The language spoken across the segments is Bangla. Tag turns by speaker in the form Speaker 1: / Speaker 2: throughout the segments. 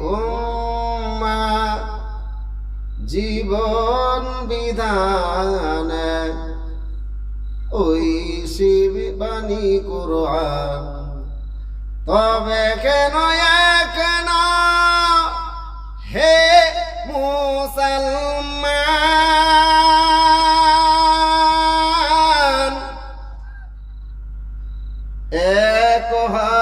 Speaker 1: উম্মা। জীবন বিধান। ওই শিব বাণী তবে কেন কেন হে মুসলমান এক হ-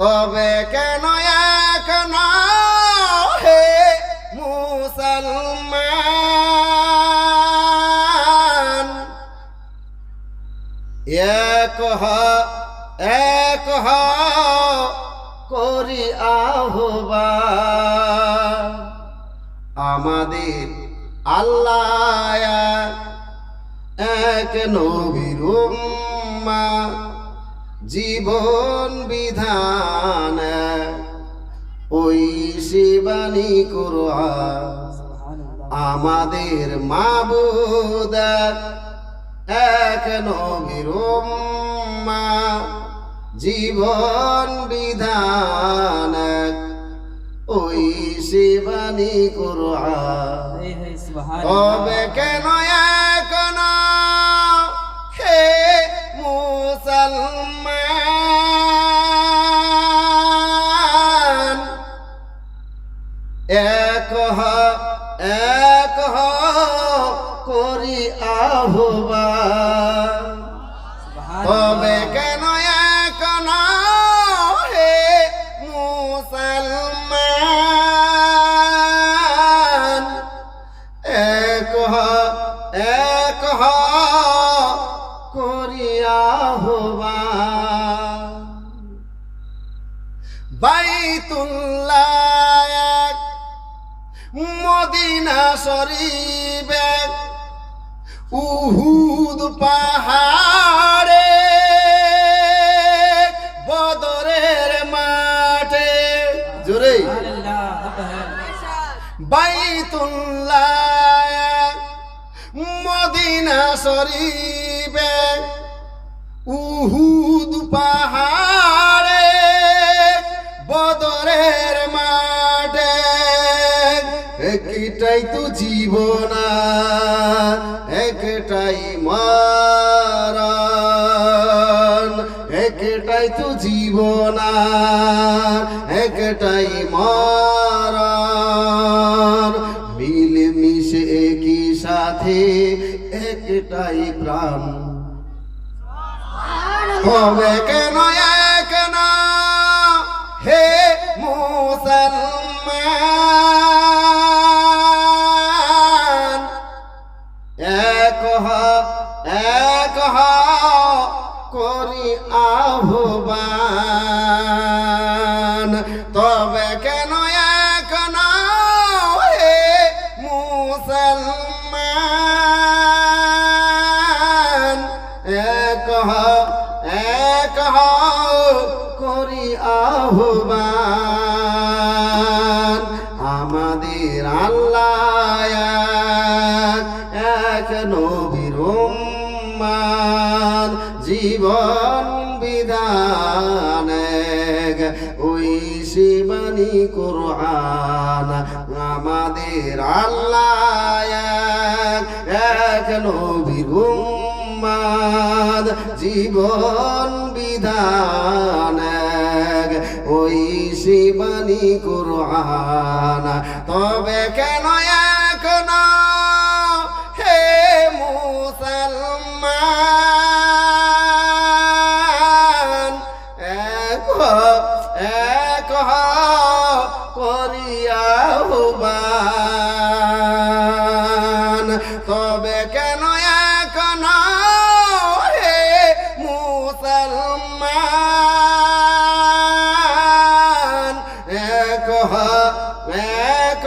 Speaker 1: তবে কেন এক না হে মুসলমান? এক হ- এক হ- করি আহবা আমাদের আল্লাহ এক নবীর উম্মা। জীবন বিধান ওই শিবানী কোরআন আমাদের মাবুদ এক নবীর উম্মা। জীবন বিধান ওই শিবানী কোরআন। তবে কেন এক হ- এক হ- করি আহ্বান। তবে কেন এখন হে মুসলমান? এক হ- এক হ- করিয়া হবা বাইতুল্লাহ এক মদিনা এক উহুদ পাহাড়ে বদরের মাঠে। জোরে। বাইতুল্লাহ মদিনা শরীফে উহুদ পাহাড়ে একটাই মারান মিলে মিশে একই সাথে একটাই প্রাণ। হবে কেন এক না? হে মুসলমান। এক হ- এক হ- করি আহ্বান। তবে কেন এখন হে মুসলমান? এক এক করি আহ্বান। আমাদের আল্লাহ এক নবীর জীবন এক ওই শিবানী কোরআন। আমাদের আল্লাহ এক নবীর উম্মাদ। জীবন বিধান ওই শিবানী কোরআন। তবে কেন এখন হে মুসলমান? কহ করিয়া হুবান তবে কেন এখন হে মুসলমান? এক এক